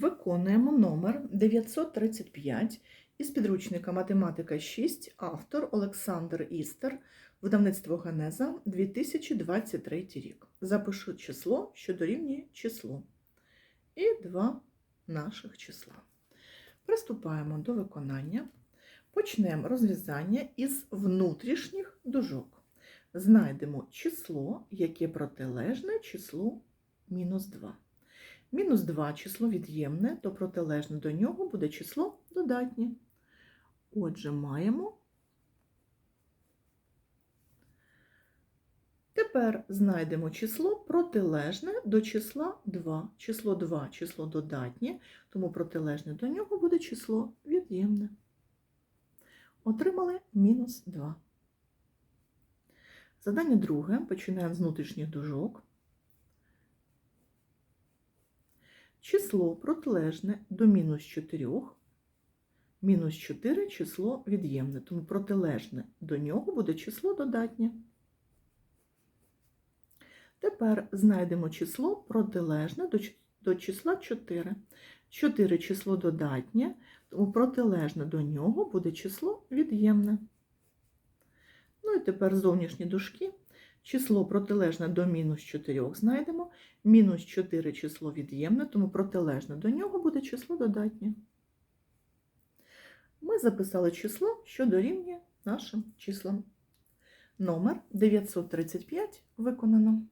Виконуємо номер 935 із підручника Математика 6, автор Олександр Істер, видавництво Генеза, 2023 рік. Запишу число, що дорівнює числу. І два наших числа. Приступаємо до виконання. Почнемо розв'язання із внутрішніх дужок. Знайдемо число, яке протилежне числу мінус 2. Мінус 2 число від'ємне, то протилежне до нього буде число додатнє. Отже, маємо. Тепер знайдемо число протилежне до числа 2. Число 2 число додатнє, тому протилежне до нього буде число від'ємне. Отримали мінус 2. Задання друге. Починаємо з внутрішніх дужок. Число протилежне до мінус 4. Мінус 4 число від'ємне, тому протилежне до нього буде число додатнє. Тепер знайдемо число протилежне до, числа 4. 4 число додатнє, тому протилежне до нього буде число від'ємне. Ну і тепер зовнішні дужки. Число протилежне до мінус 4 знайдемо. Мінус 4 число від'ємне, тому протилежне до нього буде число додатнє. Ми записали число, що дорівнює нашим числам. Номер 935 виконано.